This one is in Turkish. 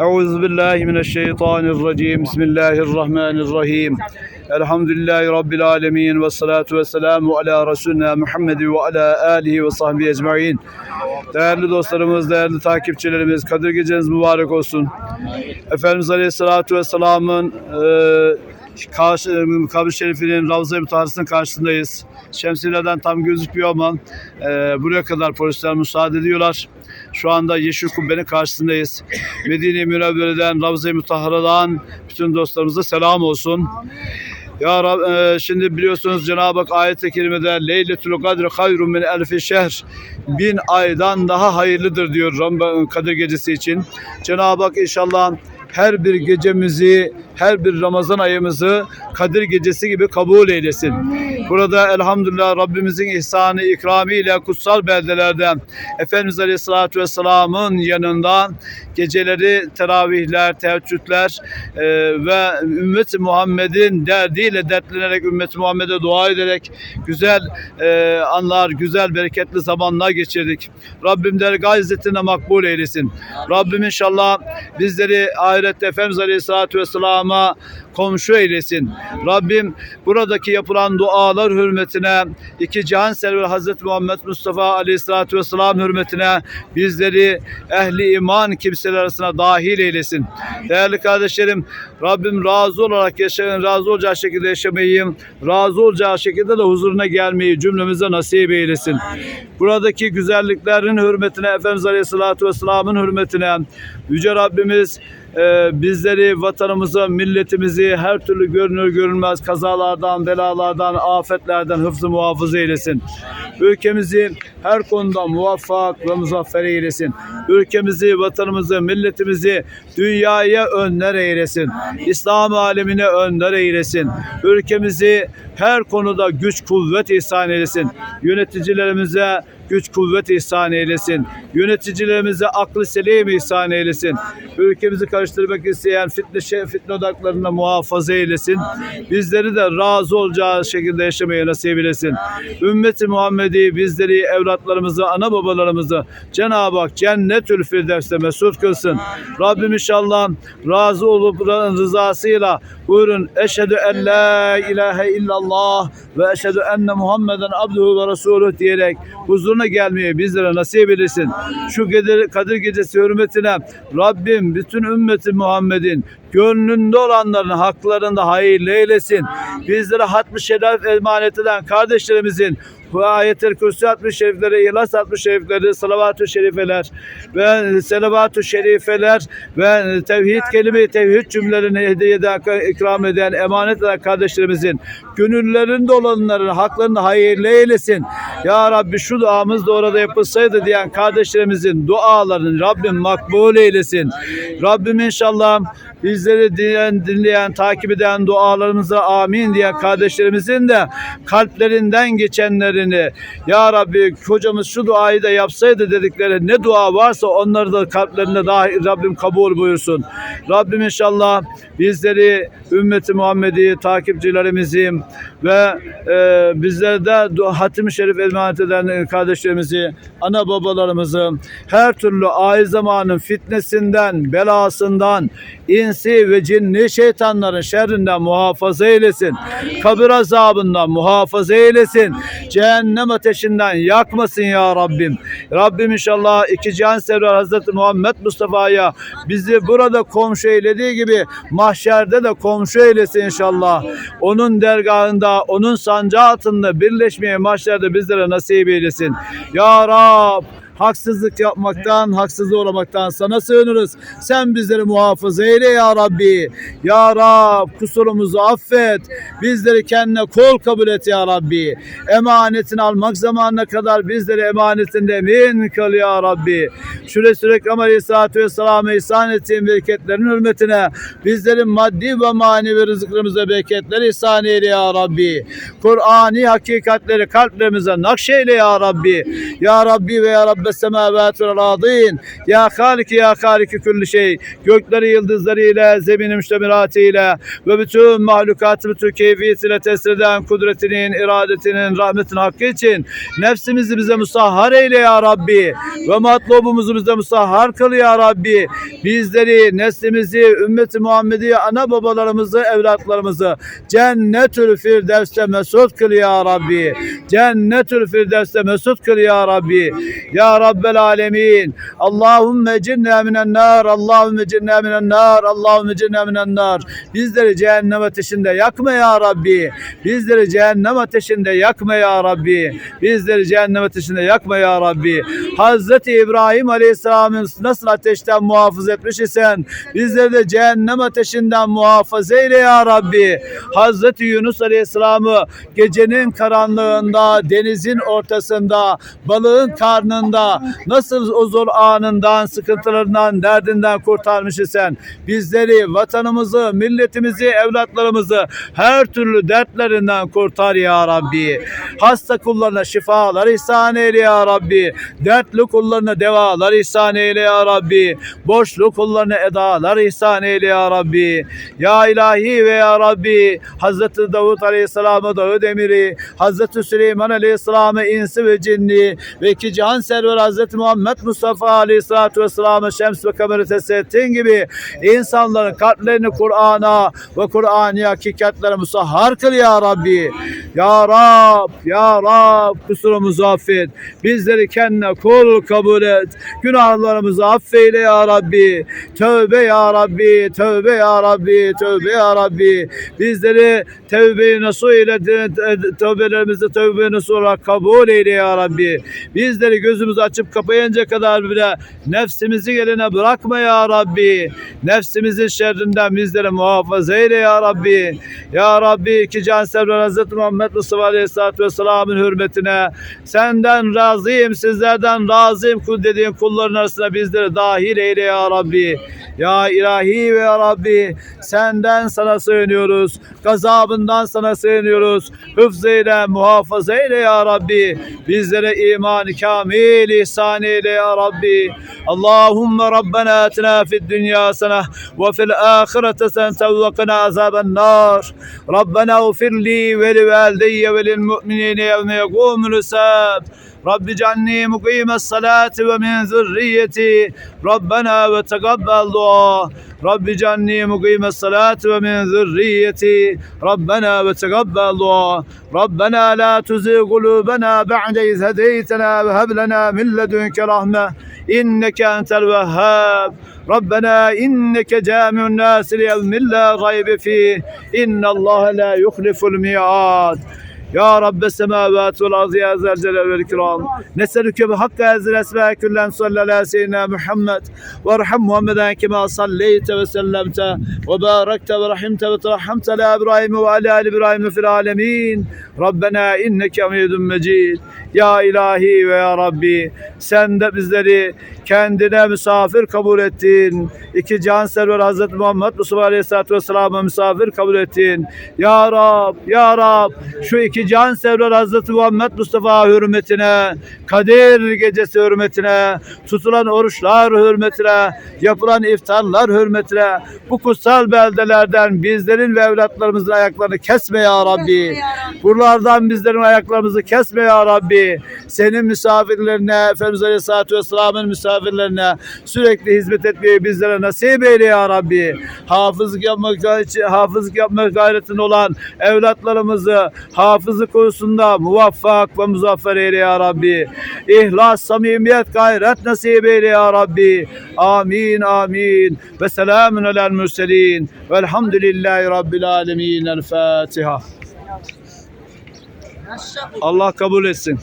Euzu billahi mineşşeytanirracim. Bismillahirrahmanirrahim. Elhamdülillahi rabbil alamin ve salatu vesselamu ala resulina Muhammed ve ala alihi ve sahbihi ecmaîn. Değerli dostlarımız, değerli takipçilerimiz, Kadir geceniz mübarek olsun. Efendimiz Aleyhissalatu vesselam'ın e, karşı, kabri şerifinin Ravza-i Mutaharası'nın karşısındayız. Şemsiyelerden tam gözükmüyor ama e, buraya kadar polisler müsaade ediyorlar. Şu anda Yeşil Kubbe'nin karşısındayız. Medine-i Münevvere'den, Ravza-i Mutahara'dan bütün dostlarımıza selam olsun. Ya Rab, e, şimdi biliyorsunuz Cenab-ı Hak ayet-i kerimede Leyletül Kadr hayrun min elfi şehr bin aydan daha hayırlıdır diyor Ram- Kadir gecesi için. Cenab-ı Hak inşallah her bir gecemizi, her bir Ramazan ayımızı Kadir gecesi gibi kabul eylesin. Burada elhamdülillah Rabbimizin ihsanı, ikramiyle kutsal beldelerde Efendimiz Aleyhisselatü Vesselam'ın yanında geceleri teravihler, teheccüdler e, ve ümmet Muhammed'in derdiyle dertlenerek ümmet Muhammed'e dua ederek güzel e, anlar, güzel bereketli zamanlar geçirdik. Rabbim dergah izzetine makbul eylesin. Rabbim inşallah bizleri ahirette Efendimiz Aleyhisselatü Vesselam'a komşu eylesin. Rabbim buradaki yapılan dualar hürmetine iki cihan server Hazreti Muhammed Mustafa Aleyhisselatü Vesselam hürmetine bizleri ehli iman kimseler arasına dahil eylesin. Değerli kardeşlerim Rabbim razı olarak yaşayın, razı olacağı şekilde yaşamayı, razı olacağı şekilde de huzuruna gelmeyi cümlemize nasip eylesin. Buradaki güzelliklerin hürmetine, Efendimiz Aleyhisselatü Vesselam'ın hürmetine Yüce Rabbimiz e, bizleri, vatanımızı, milletimizi her türlü görünür görünmez kazalardan, belalardan, afetlerden hıfzı muhafaza eylesin. Ülkemizi her konuda muvaffak ve muzaffer eylesin. Ülkemizi, vatanımızı, milletimizi dünyaya önder eylesin. İslam alemine önder eylesin. Ülkemizi her konuda güç kuvvet ihsan eylesin. Yöneticilerimize güç kuvvet ihsan eylesin. Yöneticilerimize aklı selim ihsan eylesin. Ülkemizi karıştırmak isteyen fitne, şey, fitne odaklarına muhafaza eylesin. Bizleri de razı olacağı şekilde yaşamaya nasip eylesin. Ümmeti Muhammedi bizleri, evlatlarımızı, ana babalarımızı Cenab-ı Hak cennetül firdevste mesut kılsın. Rabbim inşallah razı olup rızasıyla buyurun eşhedü en la ilahe illallah ve eşhedü enne Muhammeden abduhu ve resuluh diyerek huzuruna gelmeyi bizlere nasip eylesin. Şu Kadir, gecesi hürmetine Rabbim bütün ümmeti Muhammed'in gönlünde olanların haklarında hayırlı eylesin. Bizlere hatmi şeref emanet eden kardeşlerimizin bu ayet-el kürsü 60 şerifleri, ihlas 60 şerifleri, salavat-ı şerifeler ve selavat-ı şerifeler ve tevhid kelime tevhid cümlelerini hediye ikram eden, emanet eden kardeşlerimizin gönüllerinde olanların haklarını hayırlı eylesin. Ya Rabbi şu duamız da orada yapılsaydı diyen kardeşlerimizin dualarını Rabbim makbul eylesin. Rabbim inşallah bizleri dinleyen, dinleyen, takip eden dualarımıza amin diyen kardeşlerimizin de kalplerinden geçenlerini Ya Rabbi hocamız şu duayı da yapsaydı dedikleri ne dua varsa onları da kalplerine dahi Rabbim kabul buyursun. Rabbim inşallah bizleri ümmeti Muhammed'i takipçilerimizi ve e, bizlerde du- hatim-i şerif emanet eden kardeşlerimizi, ana babalarımızı her türlü ahir zamanın fitnesinden, belasından, insi ve cinni şeytanların şerrinden muhafaza eylesin. Kabir azabından muhafaza eylesin. Cehennem ateşinden yakmasın ya Rabbim. Rabbim inşallah iki cihan sevrar Hazreti Muhammed Mustafa'ya bizi burada komşu eylediği gibi mahşerde de komşu eylesin inşallah. Onun dergahında, onun sancağı altında birleşmeye mahşerde bizlere nasip eylesin. Ya Rab haksızlık yapmaktan, haksızlık uğramaktan sana sığınırız. Sen bizleri muhafaza eyle ya Rabbi. Ya Rab kusurumuzu affet. Bizleri kendine kol kabul et ya Rabbi. Emanetini almak zamanına kadar bizleri emanetinde emin kıl ya Rabbi. Resul-i Ekrem Aleyhisselatü Vesselam'a ihsan ettiğin bereketlerin hürmetine bizlerin maddi ve manevi rızıklarımıza bereketler ihsan eyle ya Rabbi. Kur'ani hakikatleri kalplerimize nakşeyle ya Rabbi. Ya Rabbi ve ya Rabbi Rabbes semavati vel ardin. Ya Halik ya Halik külli şey. Gökleri yıldızlarıyla, zemini müştemiratiyle ve bütün mahlukatı bütün keyfiyetiyle tesir eden kudretinin, iradetinin, rahmetin hakkı için nefsimizi bize musahhar eyle ya Rabbi. Ve matlubumuzu bize musahhar kıl ya Rabbi. Bizleri, neslimizi, ümmeti Muhammed'i, ana babalarımızı, evlatlarımızı cennetül firdevste mesut kıl ya Rabbi. Cennetül firdevste mesut kıl ya Rabbi. Ya Rabbel alemin. Allahümme cinne minen nar. Allahümme cinne minen nar. Allahümme cinne minen nar. Bizleri cehennem ateşinde yakma ya Rabbi. Bizleri cehennem ateşinde yakma ya Rabbi. Bizleri cehennem ateşinde yakma ya Rabbi. Hazreti İbrahim Aleyhisselam'ın nasıl ateşten muhafaza etmiş isen bizleri de cehennem ateşinden muhafaza eyle ya Rabbi. Hazreti Yunus Aleyhisselam'ı gecenin karanlığında, denizin ortasında, balığın karnında nasıl o zor anından, sıkıntılarından, derdinden kurtarmış isen bizleri, vatanımızı, milletimizi, evlatlarımızı her türlü dertlerinden kurtar ya Rabbi. Hasta kullarına şifalar ihsan eyle ya Rabbi. Dertli kullarına devalar ihsan eyle ya Rabbi. Boşlu kullarına edalar ihsan eyle ya Rabbi. Ya ilahi ve ya Rabbi. Hazreti Davut Aleyhisselam'a dağı demiri, Hazreti Süleyman Aleyhisselam'a insi ve cinni ve iki cihan server Hazreti Muhammed Mustafa Aleyhisselatü Vesselam'a şems ve kameri tesettin gibi insanların kalplerini Kur'an'a ve Kur'an'ı hakikatlere musahhar kıl ya Rabbi. Ya Rab, Ya Rab kusurumuzu affet. Bizleri kendine kul kabul et. Günahlarımızı affeyle ya Rabbi. Tövbe ya Rabbi, tövbe ya Rabbi, tövbe ya Rabbi. Bizleri tövbe-i nasuh ile tövbelerimizi tövbe-i nasuh olarak kabul eyle ya Rabbi. Bizleri açıp kapayınca kadar bile nefsimizi eline bırakma ya Rabbi. Nefsimizin şerrinden bizleri muhafaza eyle ya Rabbi. Ya Rabbi iki can sevren Hazreti Muhammed Mustafa Aleyhisselatü Vesselam'ın hürmetine senden razıyım, sizlerden razıyım kul dediğin kulların arasına bizleri dahil eyle ya Rabbi. Ya ilahi ve ya Rabbi senden sana sığınıyoruz. Gazabından sana sığınıyoruz. Hıfz eyle, muhafaza eyle ya Rabbi. Bizlere iman kamil ihsan eyle ya Rabbi. Allahümme Rabbena atina fid dünya sana ve fil ahirete sen tevvekina azaben nar. Rabbena ufir li ve li valideyye ve lil رب اجعلني مقيم الصلاة ومن ذريتي. ربنا وتقبل دعاء. رب اجعلني مقيم الصلاة ومن ذريتي. ربنا وتقبل دعاء. ربنا لا تزغ قلوبنا بعد إذ هديتنا وهب لنا من لدنك رحمة. إنك أنت الوهاب. ربنا إنك جامع الناس ليوم لا ريب فيه. إن الله لا يخلف الميعاد. Ya Rabbe semavati vel azı ya zelcelel vel ikram. Neselüke bi hakka ezil esme küllen sallala seyyidina Muhammed ve rahim Muhammeden kime salleyte ve sellemte ve barakte ve rahimte ve terhamte la İbrahim ve ala İbrahim fil alemin. Rabbena inneke hamidun mecid. Ya ilahi ve ya Rabbi sen de bizleri kendine misafir kabul ettin. İki can server Hazreti Muhammed Mustafa Aleyhisselatü Vesselam'a misafir kabul ettin. Ya Rab, Ya Rab şu iki can server Hazreti Muhammed Mustafa hürmetine, Kadir gecesi hürmetine, tutulan oruçlar hürmetine, yapılan iftarlar hürmetine bu kutsal beldelerden bizlerin ve evlatlarımızın ayaklarını kesme ya Rabbi. Buralardan bizlerin ayaklarımızı kesme ya Rabbi. Senin misafirlerine, Efendimiz Aleyhisselatü Vesselam'ın misafirlerine sürekli hizmet etmeyi bizlere nasip eyle ya Rabbi. Hafızlık yapmak, hafızlık yapmak gayretinde olan evlatlarımızı hafızlık konusunda muvaffak ve muzaffer eyle ya Rabbi. İhlas, samimiyet, gayret nasip eyle ya Rabbi. Amin, amin. Ve selamun alel mürselin. Velhamdülillahi Rabbil alemin. El Fatiha. Allah kabul etsin.